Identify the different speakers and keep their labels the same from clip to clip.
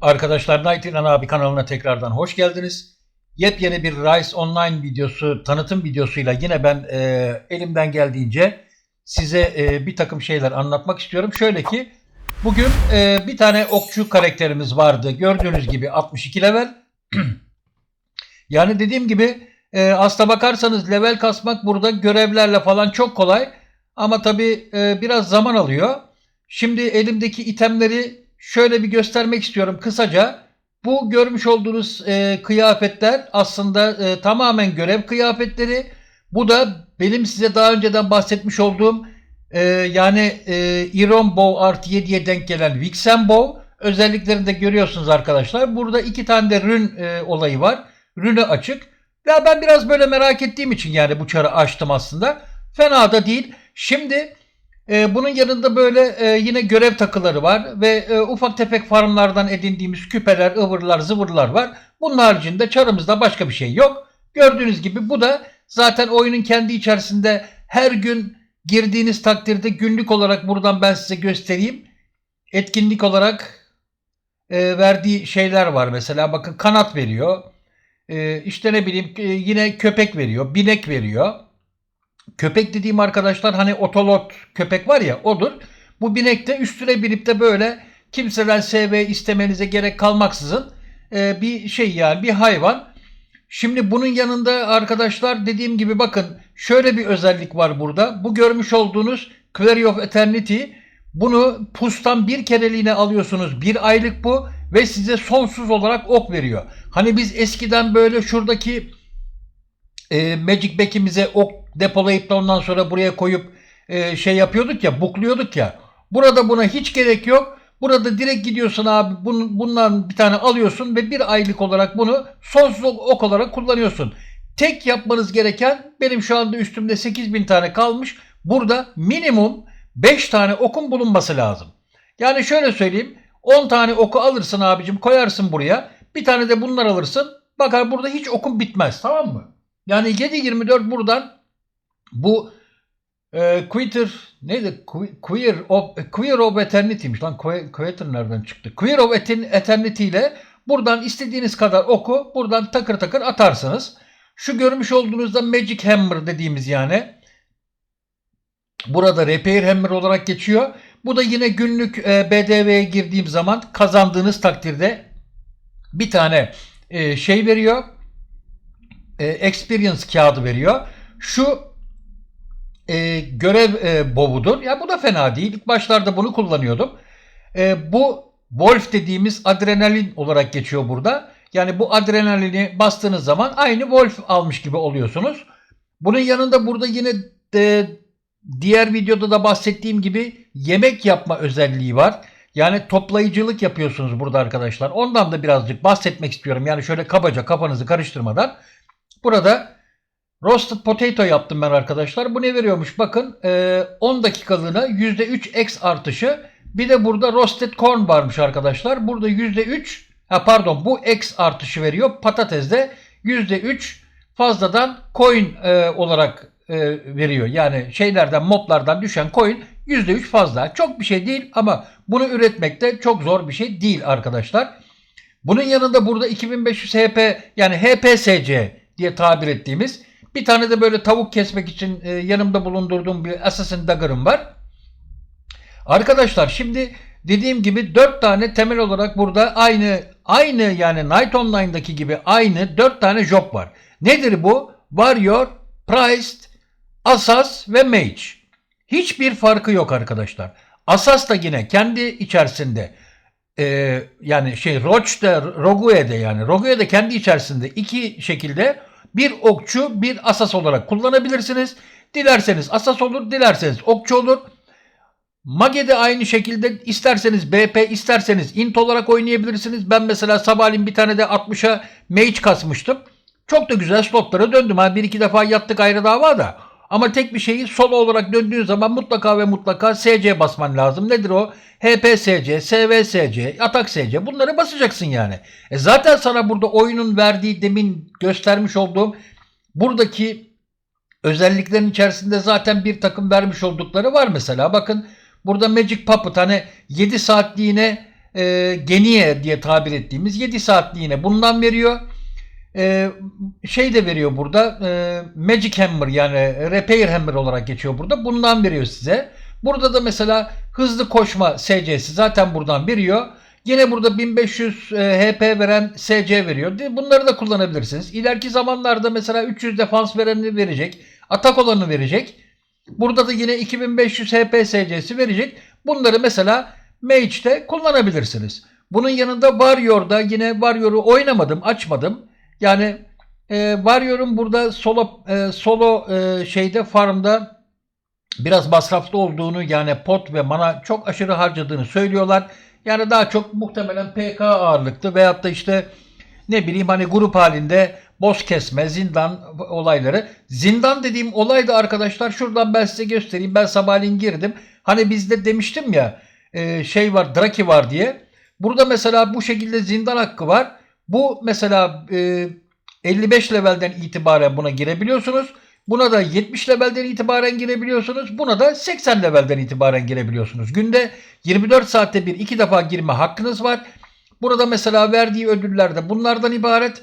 Speaker 1: Arkadaşlar Night İnan abi kanalına tekrardan hoş geldiniz. Yepyeni bir Rise Online videosu, tanıtım videosuyla yine ben e, elimden geldiğince size e, bir takım şeyler anlatmak istiyorum. Şöyle ki bugün e, bir tane okçu karakterimiz vardı. Gördüğünüz gibi 62 level. yani dediğim gibi e, aslına bakarsanız level kasmak burada görevlerle falan çok kolay. Ama tabi biraz zaman alıyor. Şimdi elimdeki itemleri şöyle bir göstermek istiyorum kısaca. Bu görmüş olduğunuz e, kıyafetler aslında e, tamamen görev kıyafetleri. Bu da benim size daha önceden bahsetmiş olduğum e, yani e, Iron Bow artı 7'ye denk gelen Vixen Bow özelliklerini de görüyorsunuz arkadaşlar. Burada iki tane de rün e, olayı var. Rünü açık. Ya ben biraz böyle merak ettiğim için yani bu çarı açtım aslında. Fena da değil. Şimdi e, bunun yanında böyle e, yine görev takıları var ve e, ufak tefek farmlardan edindiğimiz küpeler, ıvırlar, zıvırlar var. Bunun haricinde çarımızda başka bir şey yok. Gördüğünüz gibi bu da zaten oyunun kendi içerisinde her gün girdiğiniz takdirde günlük olarak buradan ben size göstereyim. Etkinlik olarak e, verdiği şeyler var mesela bakın kanat veriyor. E, işte ne bileyim yine köpek veriyor, binek veriyor. Köpek dediğim arkadaşlar hani otolot köpek var ya odur. Bu binekte üstüne binip de böyle kimseden SV istemenize gerek kalmaksızın e, bir şey yani bir hayvan. Şimdi bunun yanında arkadaşlar dediğim gibi bakın şöyle bir özellik var burada. Bu görmüş olduğunuz Query of Eternity bunu pustan bir kereliğine alıyorsunuz. Bir aylık bu ve size sonsuz olarak ok veriyor. Hani biz eskiden böyle şuradaki e, Magic Back'imize ok depolayıp da ondan sonra buraya koyup e, şey yapıyorduk ya, bukluyorduk ya. Burada buna hiç gerek yok. Burada direkt gidiyorsun abi bunun, bundan bir tane alıyorsun ve bir aylık olarak bunu sonsuz ok olarak kullanıyorsun. Tek yapmanız gereken benim şu anda üstümde 8000 tane kalmış. Burada minimum 5 tane okun bulunması lazım. Yani şöyle söyleyeyim 10 tane oku alırsın abicim koyarsın buraya. Bir tane de bunlar alırsın. Bakar burada hiç okun bitmez tamam mı? Yani 7-24 buradan bu e, Quitter neydi? Queer of, Queer of Eternity'miş lan. Quitter nereden çıktı? Queer of Eternity ile buradan istediğiniz kadar oku buradan takır takır atarsınız. Şu görmüş olduğunuzda Magic Hammer dediğimiz yani. Burada Repair Hammer olarak geçiyor. Bu da yine günlük e, BDV'ye girdiğim zaman kazandığınız takdirde bir tane e, şey veriyor. E, experience kağıdı veriyor. Şu e, görev e, bovudur. Ya bu da fena değil. İlk başlarda bunu kullanıyordum. E, bu Wolf dediğimiz adrenalin olarak geçiyor burada. Yani bu adrenalini bastığınız zaman aynı Wolf almış gibi oluyorsunuz. Bunun yanında burada yine de, diğer videoda da bahsettiğim gibi yemek yapma özelliği var. Yani toplayıcılık yapıyorsunuz burada arkadaşlar. Ondan da birazcık bahsetmek istiyorum. Yani şöyle kabaca kafanızı karıştırmadan. Burada Roasted potato yaptım ben arkadaşlar. Bu ne veriyormuş? Bakın 10 dakikalığına %3 X artışı. Bir de burada roasted corn varmış arkadaşlar. Burada %3 ha pardon bu X artışı veriyor. Patatesde %3 fazladan coin e, olarak e, veriyor. Yani şeylerden moblardan düşen coin %3 fazla. Çok bir şey değil ama bunu üretmek de çok zor bir şey değil arkadaşlar. Bunun yanında burada 2500 HP yani HPSC diye tabir ettiğimiz bir tane de böyle tavuk kesmek için e, yanımda bulundurduğum bir Assassin Dagger'ım var. Arkadaşlar şimdi dediğim gibi 4 tane temel olarak burada aynı aynı yani Night Online'daki gibi aynı 4 tane job var. Nedir bu? Warrior, Priest, Asas ve Mage. Hiçbir farkı yok arkadaşlar. Asas da yine kendi içerisinde e, yani şey Roach'da, Rogue'de yani Rogue'de kendi içerisinde iki şekilde bir okçu bir asas olarak kullanabilirsiniz. Dilerseniz asas olur, dilerseniz okçu olur. Mage'de aynı şekilde isterseniz BP isterseniz int olarak oynayabilirsiniz. Ben mesela sabahleyin bir tane de 60'a mage kasmıştım. Çok da güzel slotlara döndüm. Ha bir iki defa yattık ayrı dava da. Ama tek bir şeyi solo olarak döndüğün zaman mutlaka ve mutlaka SC basman lazım. Nedir o? HPSC, SVSC, Atak SC bunları basacaksın yani. E zaten sana burada oyunun verdiği demin göstermiş olduğum buradaki özelliklerin içerisinde zaten bir takım vermiş oldukları var mesela. Bakın burada Magic Puppet hani 7 saatliğine e, geniye diye tabir ettiğimiz 7 saatliğine bundan veriyor. E, şey de veriyor burada e, Magic Hammer yani Repair Hammer olarak geçiyor burada. Bundan veriyor size. Burada da mesela hızlı koşma SC'si zaten buradan veriyor. Yine burada 1500 e, HP veren SC veriyor. Bunları da kullanabilirsiniz. İleriki zamanlarda mesela 300 defans vereni verecek. Atak olanı verecek. Burada da yine 2500 HP SC'si verecek. Bunları mesela Mage'de kullanabilirsiniz. Bunun yanında Warrior'da yine Warrior'u oynamadım, açmadım. Yani e, Warrior'un burada solo e, solo e, şeyde farmda biraz masraflı olduğunu yani pot ve mana çok aşırı harcadığını söylüyorlar. Yani daha çok muhtemelen PK ağırlıklı veyahut da işte ne bileyim hani grup halinde boss kesme, zindan olayları. Zindan dediğim olay da arkadaşlar şuradan ben size göstereyim. Ben sabahleyin girdim. Hani bizde demiştim ya e, şey var Draki var diye. Burada mesela bu şekilde zindan hakkı var. Bu mesela e, 55 levelden itibaren buna girebiliyorsunuz. Buna da 70 levelden itibaren girebiliyorsunuz. Buna da 80 levelden itibaren girebiliyorsunuz. Günde 24 saatte bir iki defa girme hakkınız var. Burada mesela verdiği ödüller de bunlardan ibaret.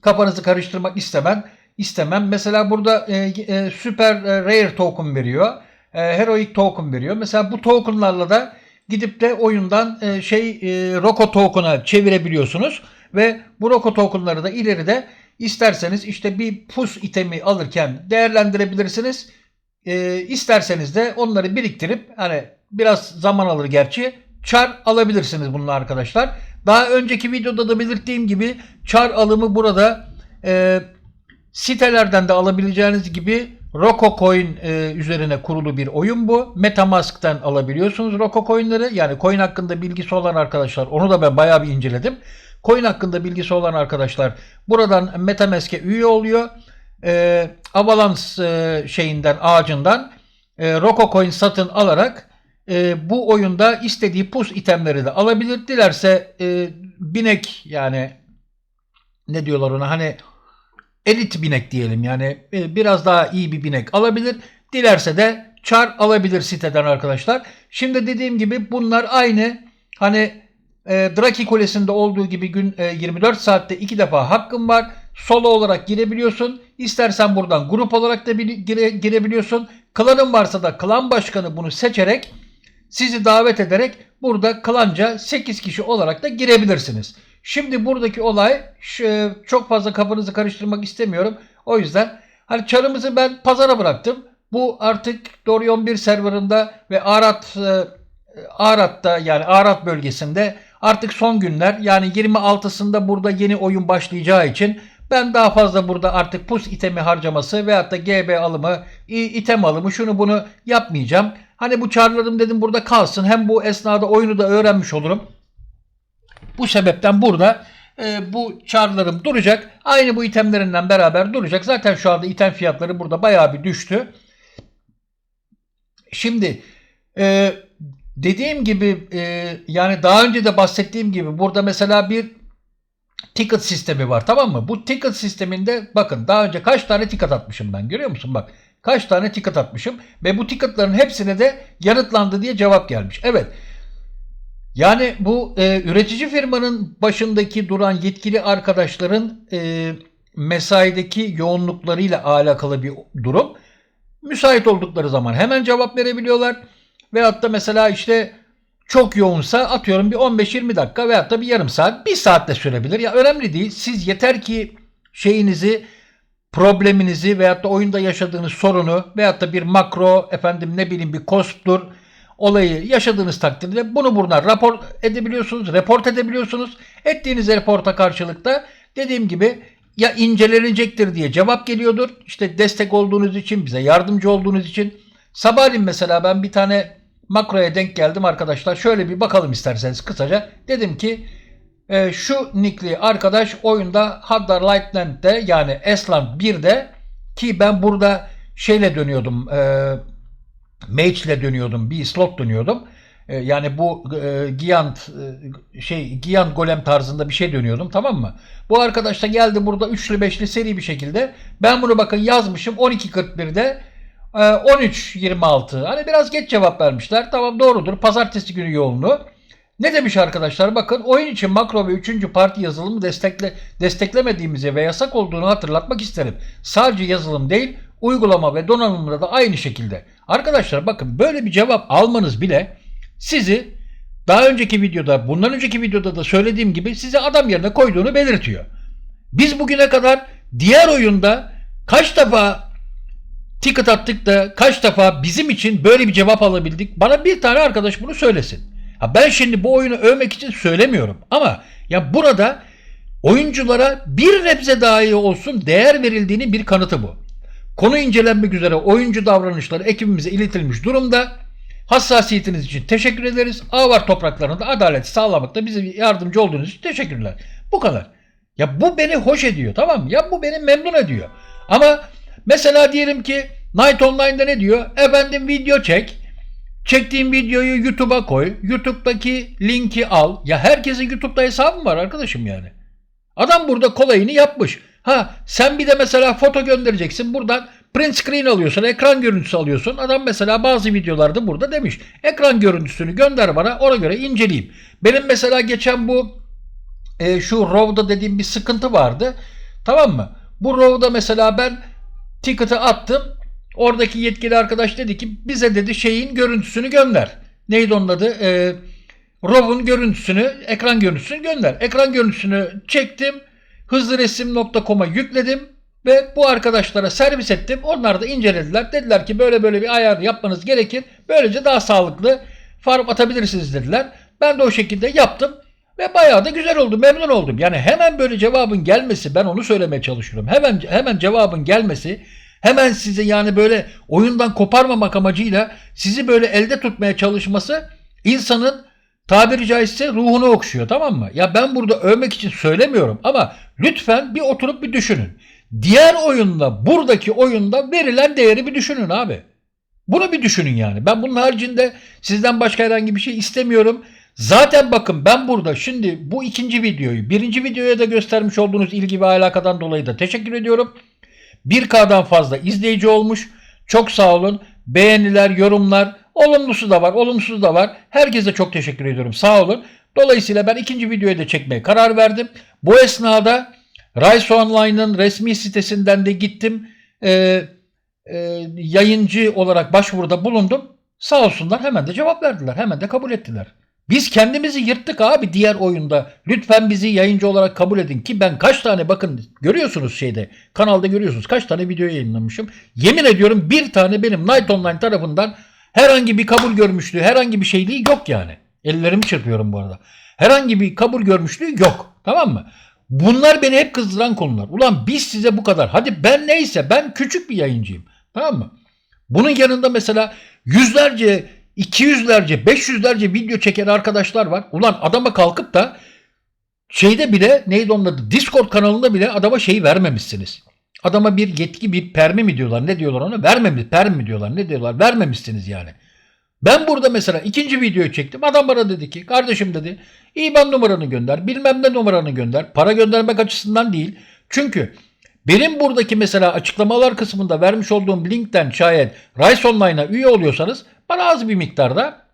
Speaker 1: Kafanızı karıştırmak istemem. istemem. Mesela burada e, e, süper e, rare token veriyor. E, heroic token veriyor. Mesela bu tokenlarla da gidip de oyundan e, şey e, Roko token'a çevirebiliyorsunuz ve bu Roko tokenları da ileride isterseniz işte bir pus itemi alırken değerlendirebilirsiniz. E, isterseniz de onları biriktirip hani biraz zaman alır gerçi çar alabilirsiniz bununla arkadaşlar. Daha önceki videoda da belirttiğim gibi çar alımı burada e, sitelerden de alabileceğiniz gibi Roko Coin e, üzerine kurulu bir oyun bu. Metamask'ten alabiliyorsunuz Roko Coin'leri. Yani coin hakkında bilgisi olan arkadaşlar onu da ben bayağı bir inceledim. Coin hakkında bilgisi olan arkadaşlar buradan Metamask'e üye oluyor. E, Avalanche e, şeyinden ağacından e, Roko Coin satın alarak e, bu oyunda istediği pus itemleri de alabilir. Dilerse e, binek yani ne diyorlar ona hani elit binek diyelim yani e, biraz daha iyi bir binek alabilir. Dilerse de çar alabilir siteden arkadaşlar. Şimdi dediğim gibi bunlar aynı hani e, Draki Kulesi'nde olduğu gibi gün e, 24 saatte iki defa hakkın var. Solo olarak girebiliyorsun. İstersen buradan grup olarak da gire- girebiliyorsun. Klanın varsa da klan başkanı bunu seçerek sizi davet ederek burada klanca 8 kişi olarak da girebilirsiniz. Şimdi buradaki olay çok fazla kafanızı karıştırmak istemiyorum. O yüzden hani çarımızı ben pazara bıraktım. Bu artık Dorion 1 serverında ve Arat e, Arat'ta yani Arat bölgesinde artık son günler yani 26'sında burada yeni oyun başlayacağı için ben daha fazla burada artık pus itemi harcaması veyahut da GB alımı, item alımı şunu bunu yapmayacağım. Hani bu çarlarım dedim burada kalsın. Hem bu esnada oyunu da öğrenmiş olurum. Bu sebepten burada e, bu çarlarım duracak. Aynı bu itemlerinden beraber duracak. Zaten şu anda item fiyatları burada bayağı bir düştü. Şimdi e, dediğim gibi e, yani daha önce de bahsettiğim gibi burada mesela bir ticket sistemi var tamam mı? Bu ticket sisteminde bakın daha önce kaç tane ticket atmışım ben görüyor musun? Bak kaç tane ticket atmışım ve bu ticketların hepsine de yanıtlandı diye cevap gelmiş. Evet yani bu e, üretici firmanın başındaki duran yetkili arkadaşların e, mesaideki yoğunluklarıyla alakalı bir durum. Müsait oldukları zaman hemen cevap verebiliyorlar. Veyahut da mesela işte çok yoğunsa atıyorum bir 15-20 dakika veyahut da bir yarım saat, bir saat de sürebilir. Ya önemli değil. Siz yeter ki şeyinizi, probleminizi veyahut da oyunda yaşadığınız sorunu veyahut da bir makro, efendim ne bileyim bir kosttur, olayı yaşadığınız takdirde bunu buradan rapor edebiliyorsunuz, report edebiliyorsunuz. Ettiğiniz reporta karşılıkta dediğim gibi ya incelenecektir diye cevap geliyordur. İşte destek olduğunuz için, bize yardımcı olduğunuz için. Sabahleyin mesela ben bir tane makroya denk geldim arkadaşlar. Şöyle bir bakalım isterseniz kısaca. Dedim ki e, şu nickli arkadaş oyunda Haddar Lightland'de yani Esland 1'de ki ben burada şeyle dönüyordum. E, Mage ile dönüyordum. Bir slot dönüyordum. E, yani bu e, Giant e, şey Giant Golem tarzında bir şey dönüyordum tamam mı? Bu arkadaş da geldi burada üçlü beşli seri bir şekilde. Ben bunu bakın yazmışım 12.41'de e, 13.26. Hani biraz geç cevap vermişler. Tamam doğrudur. Pazartesi günü yoğunluğu. Ne demiş arkadaşlar? Bakın oyun için makro ve üçüncü parti yazılımı destekle, desteklemediğimizi ve yasak olduğunu hatırlatmak isterim. Sadece yazılım değil, uygulama ve donanımda da aynı şekilde. Arkadaşlar bakın böyle bir cevap almanız bile sizi daha önceki videoda, bundan önceki videoda da söylediğim gibi sizi adam yerine koyduğunu belirtiyor. Biz bugüne kadar diğer oyunda kaç defa ticket attık da kaç defa bizim için böyle bir cevap alabildik? Bana bir tane arkadaş bunu söylesin. Ha ben şimdi bu oyunu övmek için söylemiyorum ama ya burada oyunculara bir nebze dahi olsun değer verildiğinin bir kanıtı bu. Konu incelenmek üzere oyuncu davranışları ekibimize iletilmiş durumda. Hassasiyetiniz için teşekkür ederiz. Avar topraklarında adalet sağlamakta bize yardımcı olduğunuz için teşekkürler. Bu kadar. Ya bu beni hoş ediyor tamam mı? Ya bu beni memnun ediyor. Ama mesela diyelim ki Night Online'da ne diyor? Efendim video çek. Çektiğin videoyu YouTube'a koy. YouTube'daki linki al. Ya herkesin YouTube'da hesabı var arkadaşım yani. Adam burada kolayını yapmış. Ha sen bir de mesela foto göndereceksin. Buradan print screen alıyorsun. Ekran görüntüsü alıyorsun. Adam mesela bazı videolarda burada demiş. Ekran görüntüsünü gönder bana ona göre inceleyeyim. Benim mesela geçen bu e, şu RAW'da dediğim bir sıkıntı vardı. Tamam mı? Bu RAW'da mesela ben ticket'ı attım. Oradaki yetkili arkadaş dedi ki bize dedi şeyin görüntüsünü gönder. Neydi onun adı? E, RAW'un görüntüsünü, ekran görüntüsünü gönder. Ekran görüntüsünü çektim. Hızlıresim.com'a yükledim ve bu arkadaşlara servis ettim. Onlar da incelediler. Dediler ki böyle böyle bir ayar yapmanız gerekir. Böylece daha sağlıklı farm atabilirsiniz dediler. Ben de o şekilde yaptım. Ve bayağı da güzel oldu. Memnun oldum. Yani hemen böyle cevabın gelmesi ben onu söylemeye çalışıyorum. Hemen hemen cevabın gelmesi hemen sizi yani böyle oyundan koparmamak amacıyla sizi böyle elde tutmaya çalışması insanın tabiri caizse ruhunu okşuyor tamam mı? Ya ben burada övmek için söylemiyorum ama lütfen bir oturup bir düşünün. Diğer oyunda buradaki oyunda verilen değeri bir düşünün abi. Bunu bir düşünün yani. Ben bunun haricinde sizden başka herhangi bir şey istemiyorum. Zaten bakın ben burada şimdi bu ikinci videoyu birinci videoya da göstermiş olduğunuz ilgi ve alakadan dolayı da teşekkür ediyorum. 1K'dan fazla izleyici olmuş. Çok sağ olun. Beğeniler, yorumlar, olumlusu da var, olumsuz da var. Herkese çok teşekkür ediyorum. Sağ olun. Dolayısıyla ben ikinci videoyu da çekmeye karar verdim. Bu esnada Rise Online'ın resmi sitesinden de gittim. Ee, e, yayıncı olarak başvuruda bulundum. Sağ olsunlar hemen de cevap verdiler. Hemen de kabul ettiler. Biz kendimizi yırttık abi diğer oyunda. Lütfen bizi yayıncı olarak kabul edin ki ben kaç tane bakın görüyorsunuz şeyde kanalda görüyorsunuz kaç tane video yayınlamışım. Yemin ediyorum bir tane benim Night Online tarafından herhangi bir kabul görmüşlüğü herhangi bir şeyliği yok yani. Ellerimi çırpıyorum bu arada. Herhangi bir kabul görmüşlüğü yok. Tamam mı? Bunlar beni hep kızdıran konular. Ulan biz size bu kadar. Hadi ben neyse ben küçük bir yayıncıyım. Tamam mı? Bunun yanında mesela yüzlerce 200'lerce, 500'lerce video çeken arkadaşlar var. Ulan adama kalkıp da şeyde bile neydi onun adı? Discord kanalında bile adama şey vermemişsiniz. Adama bir yetki, bir permi mi diyorlar? Ne diyorlar ona? Vermemiş, permi mi diyorlar? Ne diyorlar? Vermemişsiniz yani. Ben burada mesela ikinci videoyu çektim. Adam bana dedi ki kardeşim dedi IBAN numaranı gönder bilmem ne numaranı gönder. Para göndermek açısından değil. Çünkü benim buradaki mesela açıklamalar kısmında vermiş olduğum linkten şayet Rice Online'a üye oluyorsanız bana az bir miktarda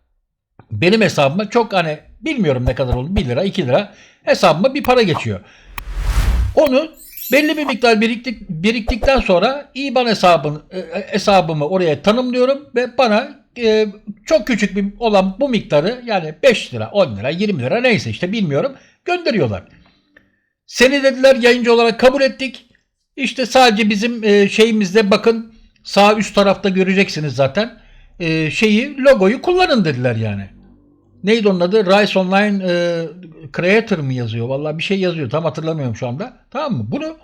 Speaker 1: benim hesabıma çok hani bilmiyorum ne kadar oldu 1 lira 2 lira hesabıma bir para geçiyor. Onu belli bir miktar biriktik, biriktikten sonra IBAN hesabını, e, hesabımı oraya tanımlıyorum ve bana e, çok küçük bir olan bu miktarı yani 5 lira 10 lira 20 lira neyse işte bilmiyorum gönderiyorlar. Seni dediler yayıncı olarak kabul ettik. İşte sadece bizim e, şeyimizde bakın sağ üst tarafta göreceksiniz zaten. E, şeyi logoyu kullanın dediler yani. Neydi onun adı? Rise Online e, Creator mı yazıyor? Vallahi bir şey yazıyor. Tam hatırlamıyorum şu anda. Tamam mı? Bunu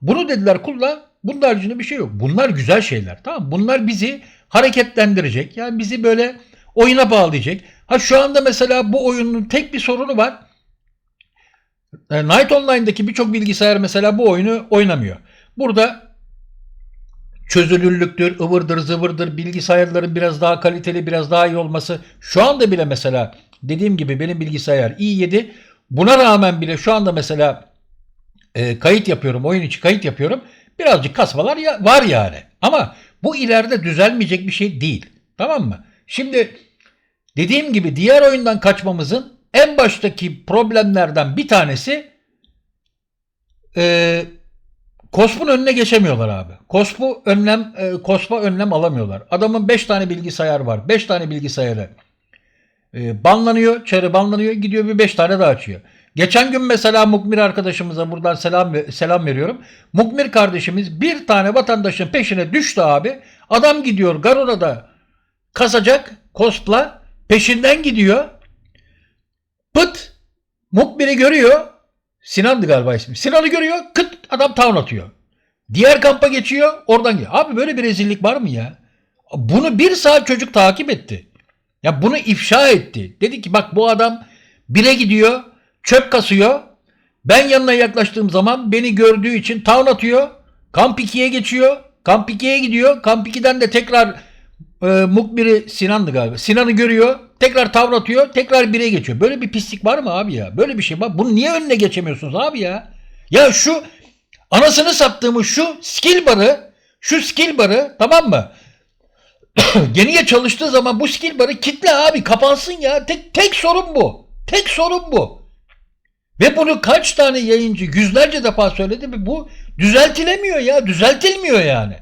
Speaker 1: bunu dediler kullan. Bunun haricinde bir şey yok. Bunlar güzel şeyler. Tamam? Bunlar bizi hareketlendirecek. Yani bizi böyle oyuna bağlayacak. Ha şu anda mesela bu oyunun tek bir sorunu var. E, Night Online'daki birçok bilgisayar mesela bu oyunu oynamıyor. Burada çözünürlüktür, ıvırdır, zıvırdır, bilgisayarların biraz daha kaliteli, biraz daha iyi olması. Şu anda bile mesela dediğim gibi benim bilgisayar i7. Buna rağmen bile şu anda mesela e, kayıt yapıyorum, oyun içi kayıt yapıyorum. Birazcık kasmalar ya, var yani. Ama bu ileride düzelmeyecek bir şey değil. Tamam mı? Şimdi dediğim gibi diğer oyundan kaçmamızın en baştaki problemlerden bir tanesi e, KOSP'un önüne geçemiyorlar abi. KOSP'u önlem e, KOSP'a önlem alamıyorlar. Adamın 5 tane bilgisayar var. 5 tane bilgisayarı e, banlanıyor, çarı banlanıyor, gidiyor bir 5 tane daha açıyor. Geçen gün mesela Mukmir arkadaşımıza buradan selam selam veriyorum. Mukmir kardeşimiz bir tane vatandaşın peşine düştü abi. Adam gidiyor Garona'da kasacak Kosp'la peşinden gidiyor. Pıt Mukmir'i görüyor. Sinan'dı galiba ismi. Sinan'ı görüyor. Kıt adam town atıyor. Diğer kampa geçiyor. Oradan geliyor. Abi böyle bir rezillik var mı ya? Bunu bir saat çocuk takip etti. Ya bunu ifşa etti. Dedi ki bak bu adam bire gidiyor. Çöp kasıyor. Ben yanına yaklaştığım zaman beni gördüğü için town atıyor. Kamp 2'ye geçiyor. Kamp 2'ye gidiyor. Kamp 2'den de tekrar e, Mukbir'i Sinan'dı galiba. Sinan'ı görüyor. Tekrar tavır atıyor. Tekrar 1'e geçiyor. Böyle bir pislik var mı abi ya? Böyle bir şey var. Bunu niye önüne geçemiyorsunuz abi ya? Ya şu anasını sattığımız şu skill barı şu skill barı tamam mı? Geniye çalıştığı zaman bu skill barı kitle abi kapansın ya. Tek, tek sorun bu. Tek sorun bu. Ve bunu kaç tane yayıncı yüzlerce defa söyledi bu düzeltilemiyor ya. Düzeltilmiyor yani.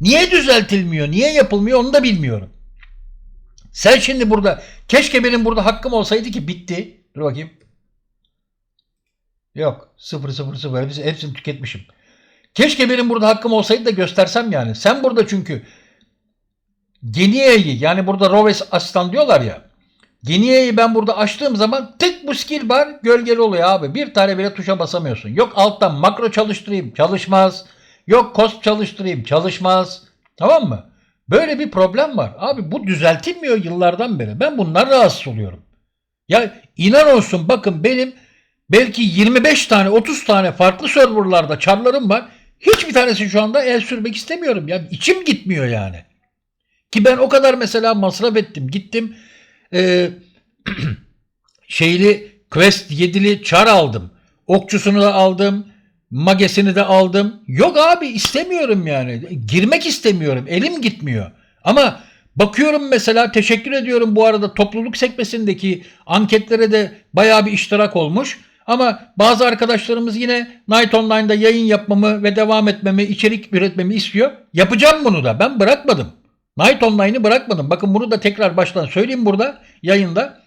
Speaker 1: Niye düzeltilmiyor? Niye yapılmıyor onu da bilmiyorum. Sen şimdi burada keşke benim burada hakkım olsaydı ki bitti. Dur bakayım. Yok. 0 0 0 hepsini, hepsini tüketmişim. Keşke benim burada hakkım olsaydı da göstersem yani. Sen burada çünkü Geniye'yi yani burada Roves asistan diyorlar ya. Geniye'yi ben burada açtığım zaman tık bu skill bar gölgeli oluyor abi. Bir tane bile tuşa basamıyorsun. Yok alttan makro çalıştırayım çalışmaz. Yok cost çalıştırayım çalışmaz. Tamam mı? Böyle bir problem var. Abi bu düzeltilmiyor yıllardan beri. Ben bundan rahatsız oluyorum. Ya inan olsun bakın benim belki 25 tane 30 tane farklı serverlarda çarlarım var. Hiçbir tanesi şu anda el sürmek istemiyorum. Ya içim gitmiyor yani. Ki ben o kadar mesela masraf ettim. Gittim e, şeyli Quest 7'li çar aldım. Okçusunu da aldım. Magesini de aldım. Yok abi istemiyorum yani. Girmek istemiyorum. Elim gitmiyor. Ama bakıyorum mesela teşekkür ediyorum bu arada topluluk sekmesindeki anketlere de bayağı bir iştirak olmuş. Ama bazı arkadaşlarımız yine Night Online'da yayın yapmamı ve devam etmemi, içerik üretmemi istiyor. Yapacağım bunu da. Ben bırakmadım. Night Online'ı bırakmadım. Bakın bunu da tekrar baştan söyleyeyim burada yayında.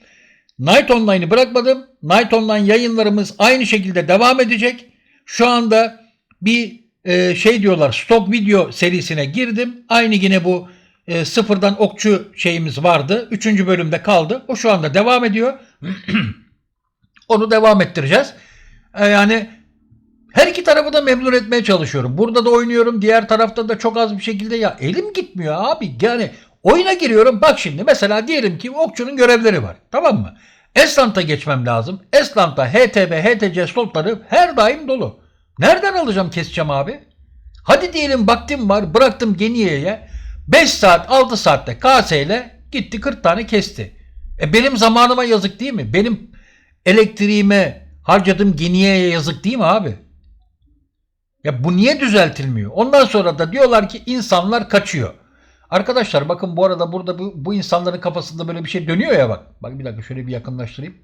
Speaker 1: Night Online'ı bırakmadım. Night Online yayınlarımız aynı şekilde devam edecek. Şu anda bir e, şey diyorlar stok video serisine girdim. Aynı yine bu e, sıfırdan okçu şeyimiz vardı. Üçüncü bölümde kaldı. O şu anda devam ediyor. Onu devam ettireceğiz. E, yani her iki tarafı da memnun etmeye çalışıyorum. Burada da oynuyorum. Diğer tarafta da çok az bir şekilde ya elim gitmiyor abi. Yani oyuna giriyorum. Bak şimdi mesela diyelim ki okçunun görevleri var. Tamam mı? Eslant'a geçmem lazım. Eslant'ta HTB, HTC slotları her daim dolu. Nereden alacağım keseceğim abi? Hadi diyelim vaktim var bıraktım Geniye'ye. 5 saat 6 saatte KS ile gitti 40 tane kesti. E benim zamanıma yazık değil mi? Benim elektriğime harcadığım Geniye'ye yazık değil mi abi? Ya bu niye düzeltilmiyor? Ondan sonra da diyorlar ki insanlar kaçıyor. Arkadaşlar bakın bu arada burada bu, bu insanların kafasında böyle bir şey dönüyor ya bak. Bak bir dakika şöyle bir yakınlaştırayım.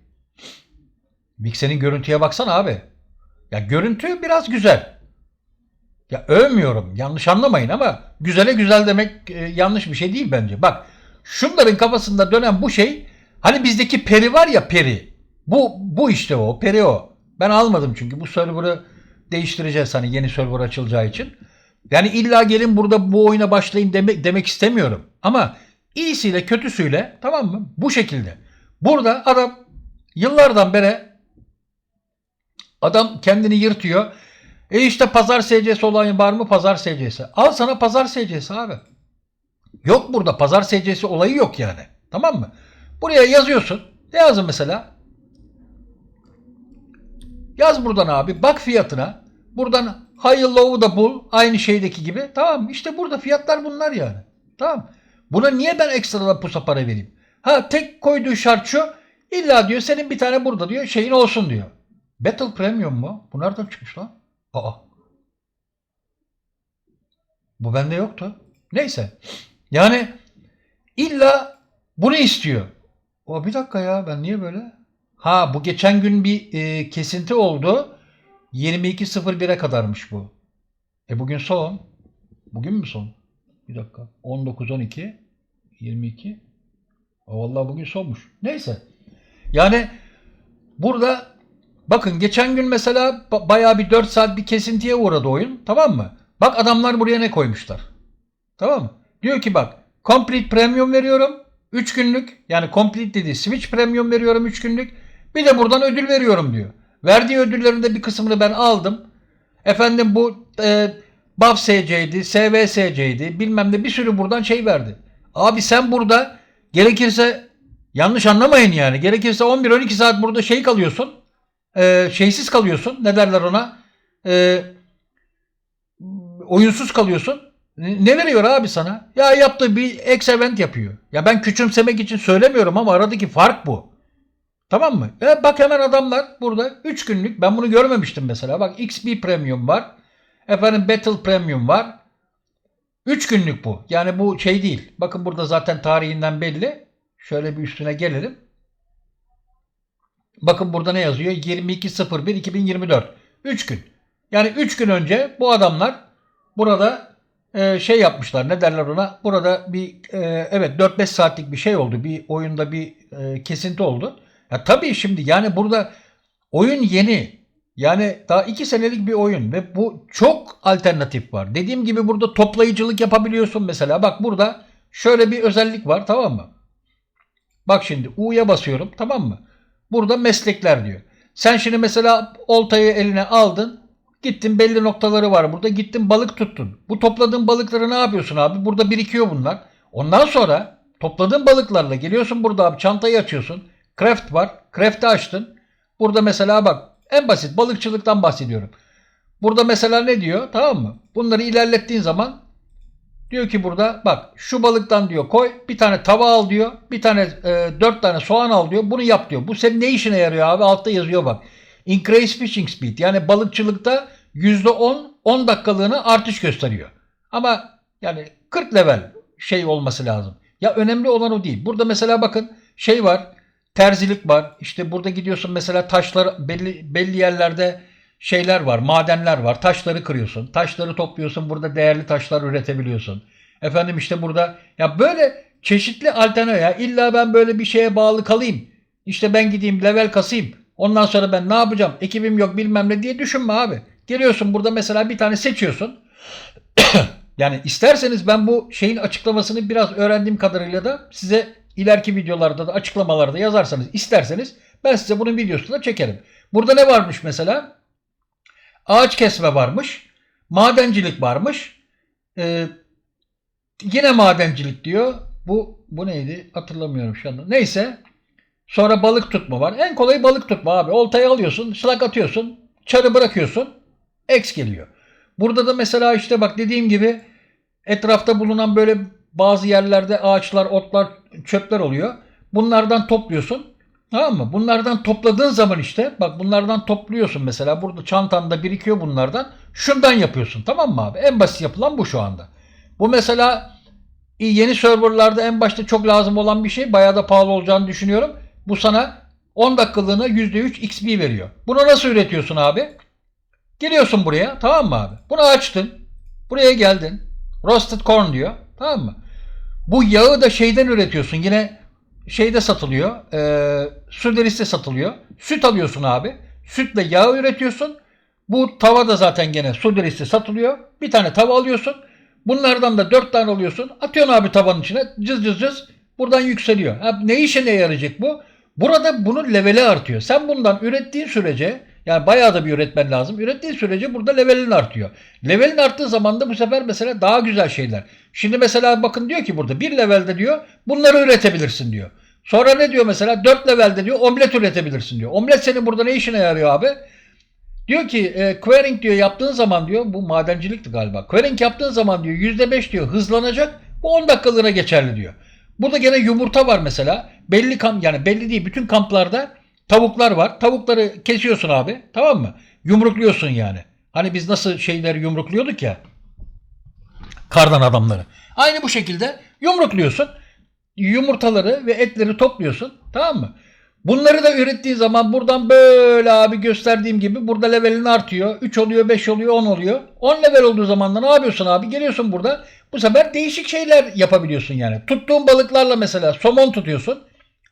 Speaker 1: Vixen'in görüntüye baksana abi. Ya görüntü biraz güzel. Ya övmüyorum. Yanlış anlamayın ama güzele güzel demek e, yanlış bir şey değil bence. Bak şunların kafasında dönen bu şey hani bizdeki peri var ya peri. Bu bu işte o peri o. Ben almadım çünkü bu server'ı değiştireceğiz hani yeni server açılacağı için. Yani illa gelin burada bu oyuna başlayın demek, demek istemiyorum. Ama iyisiyle kötüsüyle tamam mı? Bu şekilde. Burada adam yıllardan beri adam kendini yırtıyor. E işte pazar SC'si olan var mı? Pazar SC'si. Al sana pazar SC'si abi. Yok burada pazar SC'si olayı yok yani. Tamam mı? Buraya yazıyorsun. Ne yazın mesela? Yaz buradan abi. Bak fiyatına. Buradan high low'u da bul. Aynı şeydeki gibi. Tamam işte burada fiyatlar bunlar yani. Tamam. Buna niye ben ekstradan pusa para vereyim? Ha tek koyduğu şart şu. İlla diyor senin bir tane burada diyor şeyin olsun diyor. Battle Premium mu? Bu nereden çıkmış lan? Aa. Bu bende yoktu. Neyse. Yani illa bunu istiyor. O bir dakika ya ben niye böyle? Ha bu geçen gün bir e, kesinti oldu. 22.01'e kadarmış bu. E bugün son. Bugün mü son? Bir dakika. 19, 12, 22. Aa, Vallahi bugün sonmuş. Neyse. Yani burada bakın geçen gün mesela ba- bayağı bir 4 saat bir kesintiye uğradı oyun. Tamam mı? Bak adamlar buraya ne koymuşlar. Tamam mı? Diyor ki bak Complete Premium veriyorum. 3 günlük. Yani Complete dedi. Switch Premium veriyorum 3 günlük. Bir de buradan ödül veriyorum diyor. Verdiği ödüllerin de bir kısmını ben aldım. Efendim bu e, BAF SC'ydi, SVSC'ydi bilmem ne bir sürü buradan şey verdi. Abi sen burada gerekirse yanlış anlamayın yani. Gerekirse 11-12 saat burada şey kalıyorsun. E, şeysiz kalıyorsun. Ne derler ona? E, oyunsuz kalıyorsun. Ne veriyor abi sana? Ya yaptığı bir ex event yapıyor. Ya ben küçümsemek için söylemiyorum ama aradaki fark bu. Tamam mı? E bak hemen adamlar burada 3 günlük ben bunu görmemiştim mesela. Bak XP Premium var. Efendim Battle Premium var. 3 günlük bu. Yani bu şey değil. Bakın burada zaten tarihinden belli. Şöyle bir üstüne gelelim. Bakın burada ne yazıyor? 22.01.2024. 3 gün. Yani 3 gün önce bu adamlar burada e, şey yapmışlar. Ne derler ona? Burada bir e, evet 4-5 saatlik bir şey oldu. Bir oyunda bir e, kesinti oldu. Ya tabii şimdi yani burada oyun yeni. Yani daha 2 senelik bir oyun ve bu çok alternatif var. Dediğim gibi burada toplayıcılık yapabiliyorsun mesela. Bak burada şöyle bir özellik var tamam mı? Bak şimdi U'ya basıyorum tamam mı? Burada meslekler diyor. Sen şimdi mesela oltayı eline aldın. Gittin belli noktaları var burada. Gittin balık tuttun. Bu topladığın balıkları ne yapıyorsun abi? Burada birikiyor bunlar. Ondan sonra topladığın balıklarla geliyorsun burada abi çantayı açıyorsun. Craft var. Craft'ı açtın. Burada mesela bak en basit balıkçılıktan bahsediyorum. Burada mesela ne diyor? Tamam mı? Bunları ilerlettiğin zaman diyor ki burada bak şu balıktan diyor koy bir tane tava al diyor. Bir tane e, dört tane soğan al diyor. Bunu yap diyor. Bu senin ne işine yarıyor abi? Altta yazıyor bak. Increase fishing speed yani balıkçılıkta %10 10 dakikalığını artış gösteriyor. Ama yani 40 level şey olması lazım. Ya önemli olan o değil. Burada mesela bakın şey var. Terzilik var. İşte burada gidiyorsun mesela taşlar belli belli yerlerde şeyler var, madenler var. Taşları kırıyorsun. Taşları topluyorsun. Burada değerli taşlar üretebiliyorsun. Efendim işte burada ya böyle çeşitli alternatif ya illa ben böyle bir şeye bağlı kalayım. İşte ben gideyim level kasayım. Ondan sonra ben ne yapacağım? Ekibim yok bilmem ne diye düşünme abi. Geliyorsun burada mesela bir tane seçiyorsun. yani isterseniz ben bu şeyin açıklamasını biraz öğrendiğim kadarıyla da size ileriki videolarda da açıklamalarda yazarsanız isterseniz ben size bunun videosunu da çekerim. Burada ne varmış mesela? Ağaç kesme varmış. Madencilik varmış. Ee, yine madencilik diyor. Bu bu neydi? Hatırlamıyorum şu anda. Neyse. Sonra balık tutma var. En kolay balık tutma abi. Oltayı alıyorsun, slak atıyorsun, çarı bırakıyorsun. X geliyor. Burada da mesela işte bak dediğim gibi etrafta bulunan böyle bazı yerlerde ağaçlar, otlar, çöpler oluyor. Bunlardan topluyorsun. Tamam mı? Bunlardan topladığın zaman işte bak bunlardan topluyorsun mesela. Burada çantanda birikiyor bunlardan. Şundan yapıyorsun tamam mı abi? En basit yapılan bu şu anda. Bu mesela yeni serverlarda en başta çok lazım olan bir şey. Bayağı da pahalı olacağını düşünüyorum. Bu sana 10 dakikalığına %3 XP veriyor. Bunu nasıl üretiyorsun abi? Geliyorsun buraya tamam mı abi? Bunu açtın. Buraya geldin. Roasted corn diyor. Tamam mı? Bu yağı da şeyden üretiyorsun. Yine şeyde satılıyor. E, su derisi satılıyor. Süt alıyorsun abi. Sütle yağı üretiyorsun. Bu tava da zaten gene su derisi satılıyor. Bir tane tava alıyorsun. Bunlardan da dört tane alıyorsun. Atıyorsun abi tavanın içine. Cız cız cız. Buradan yükseliyor. Ha, ne işe ne yarayacak bu? Burada bunun leveli artıyor. Sen bundan ürettiğin sürece yani bayağı da bir üretmen lazım. Ürettiğin sürece burada levelin artıyor. Levelin arttığı zaman da bu sefer mesela daha güzel şeyler. Şimdi mesela bakın diyor ki burada bir levelde diyor bunları üretebilirsin diyor. Sonra ne diyor mesela 4 levelde diyor omlet üretebilirsin diyor. Omlet senin burada ne işine yarıyor abi? Diyor ki e, querying diyor yaptığın zaman diyor bu madencilikti galiba. Querying yaptığın zaman diyor %5 diyor hızlanacak. Bu 10 dakikalığına geçerli diyor. Burada gene yumurta var mesela. Belli kamp yani belli değil bütün kamplarda tavuklar var. Tavukları kesiyorsun abi. Tamam mı? Yumrukluyorsun yani. Hani biz nasıl şeyleri yumrukluyorduk ya. Kardan adamları. Aynı bu şekilde yumrukluyorsun. Yumurtaları ve etleri topluyorsun. Tamam mı? Bunları da ürettiğin zaman buradan böyle abi gösterdiğim gibi burada levelin artıyor. 3 oluyor, 5 oluyor, 10 oluyor. 10 level olduğu zaman da ne yapıyorsun abi? Geliyorsun burada bu sefer değişik şeyler yapabiliyorsun yani. Tuttuğun balıklarla mesela somon tutuyorsun.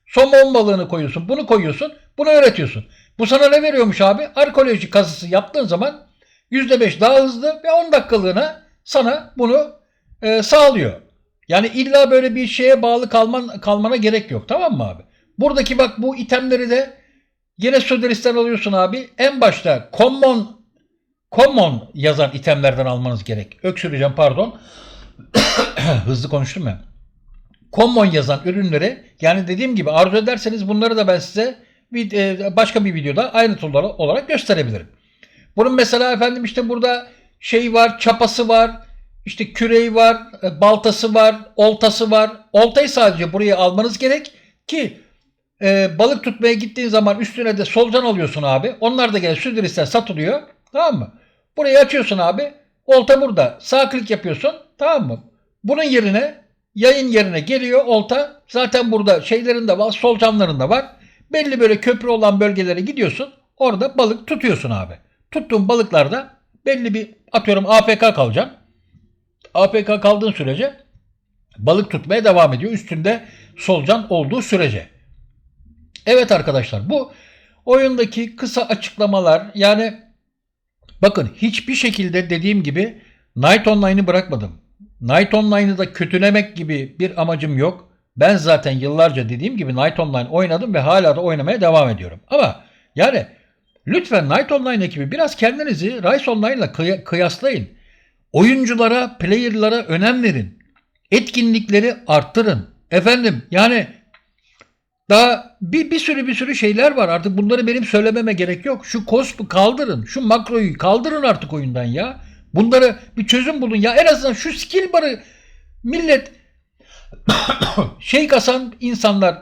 Speaker 1: Somon balığını koyuyorsun. Bunu koyuyorsun. Bunu öğretiyorsun. Bu sana ne veriyormuş abi? Arkeoloji kazısı yaptığın zaman %5 daha hızlı ve 10 dakikalığına sana bunu e, sağlıyor. Yani illa böyle bir şeye bağlı kalman kalmana gerek yok. Tamam mı abi? Buradaki bak bu itemleri de yine Soderis'ten alıyorsun abi. En başta common common yazan itemlerden almanız gerek. Öksüreceğim pardon. Hızlı konuştum ya. Common yazan ürünleri yani dediğim gibi arzu ederseniz bunları da ben size bir, e, başka bir videoda ayrıntılı olarak gösterebilirim. Bunun mesela efendim işte burada şey var, çapası var, işte küreği var, e, baltası var, oltası var. Oltayı sadece buraya almanız gerek ki e, balık tutmaya gittiğin zaman üstüne de solucan alıyorsun abi. Onlar da gene Südüristen satılıyor. Tamam mı? Burayı açıyorsun abi. Olta burada. Sağ klik yapıyorsun. Tamam mı? Bunun yerine yayın yerine geliyor olta. Zaten burada şeylerin de var. Solucanların da var. Belli böyle köprü olan bölgelere gidiyorsun. Orada balık tutuyorsun abi. Tuttuğun balıklarda belli bir atıyorum APK kalacaksın. APK kaldığın sürece balık tutmaya devam ediyor. Üstünde solucan olduğu sürece. Evet arkadaşlar bu oyundaki kısa açıklamalar yani bakın hiçbir şekilde dediğim gibi Night Online'ı bırakmadım. Night Online'ı da kötülemek gibi bir amacım yok. Ben zaten yıllarca dediğim gibi Night Online oynadım ve hala da oynamaya devam ediyorum. Ama yani lütfen Night Online ekibi biraz kendinizi Rise Online ile kıy- kıyaslayın. Oyunculara, player'lara önem verin. Etkinlikleri arttırın. Efendim yani daha bir, bir sürü bir sürü şeyler var. Artık bunları benim söylememe gerek yok. Şu kospu kaldırın. Şu makroyu kaldırın artık oyundan ya. Bunları bir çözüm bulun ya. En azından şu skill barı millet şey kasan insanlar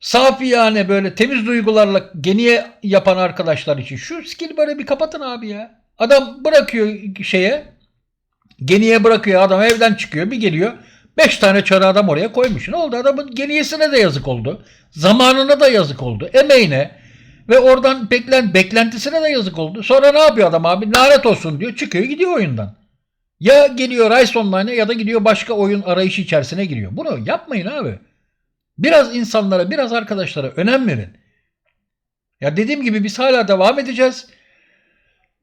Speaker 1: safi yani böyle temiz duygularla geniye yapan arkadaşlar için şu skill barı bir kapatın abi ya. Adam bırakıyor şeye geniye bırakıyor adam evden çıkıyor bir geliyor. Beş tane çarı adam oraya koymuş. Ne oldu? Adamın geniyesine de yazık oldu. Zamanına da yazık oldu. Emeğine ve oradan beklen, beklentisine de yazık oldu. Sonra ne yapıyor adam abi? Lanet olsun diyor. Çıkıyor gidiyor oyundan. Ya geliyor Rise Online'a ya da gidiyor başka oyun arayışı içerisine giriyor. Bunu yapmayın abi. Biraz insanlara, biraz arkadaşlara önem verin. Ya dediğim gibi biz hala devam edeceğiz.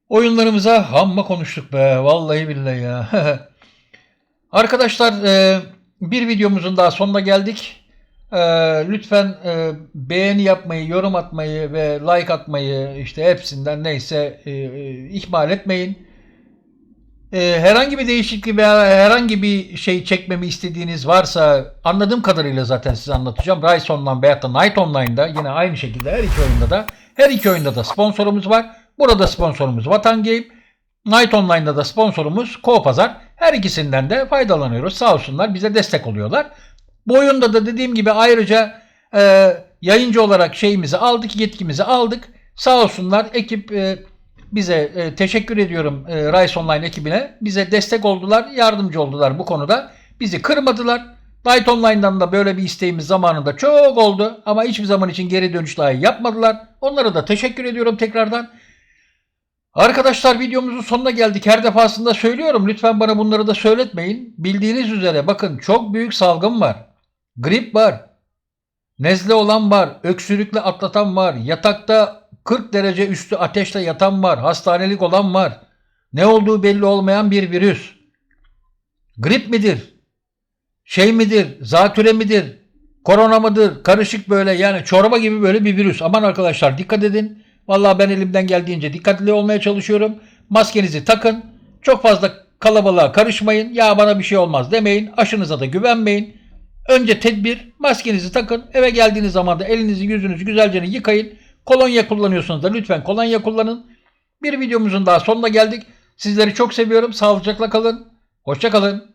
Speaker 1: Oyunlarımıza hamma konuştuk be. Vallahi billahi ya. Arkadaşlar e, bir videomuzun daha sonuna geldik. E, lütfen e, beğeni yapmayı, yorum atmayı ve like atmayı işte hepsinden neyse ihmal etmeyin. E, herhangi bir değişiklik veya herhangi bir şey çekmemi istediğiniz varsa anladığım kadarıyla zaten size anlatacağım. Rise Online veyahut da Night Online'da yine aynı şekilde her iki oyunda da her iki oyunda da sponsorumuz var. Burada sponsorumuz Vatan Game. Night Online'da da sponsorumuz Pazar. Her ikisinden de faydalanıyoruz. Sağ olsunlar bize destek oluyorlar. Bu oyunda da dediğim gibi ayrıca e, yayıncı olarak şeyimizi aldık, yetkimizi aldık. Sağ olsunlar ekip e, bize e, teşekkür ediyorum e, Rise Online ekibine. Bize destek oldular, yardımcı oldular bu konuda. Bizi kırmadılar. Night Online'dan da böyle bir isteğimiz zamanında çok oldu ama hiçbir zaman için geri dönüş dahi yapmadılar. Onlara da teşekkür ediyorum tekrardan. Arkadaşlar videomuzun sonuna geldik. Her defasında söylüyorum. Lütfen bana bunları da söyletmeyin. Bildiğiniz üzere bakın çok büyük salgın var. Grip var. Nezle olan var. Öksürükle atlatan var. Yatakta 40 derece üstü ateşle yatan var. Hastanelik olan var. Ne olduğu belli olmayan bir virüs. Grip midir? Şey midir? Zatüre midir? Korona mıdır? Karışık böyle yani çorba gibi böyle bir virüs. Aman arkadaşlar dikkat edin. Vallahi ben elimden geldiğince dikkatli olmaya çalışıyorum. Maskenizi takın. Çok fazla kalabalığa karışmayın. Ya bana bir şey olmaz demeyin. Aşınıza da güvenmeyin. Önce tedbir. Maskenizi takın. Eve geldiğiniz zaman da elinizi yüzünüzü güzelce yıkayın. Kolonya kullanıyorsunuz da lütfen kolonya kullanın. Bir videomuzun daha sonuna geldik. Sizleri çok seviyorum. Sağlıcakla kalın. Hoşça kalın.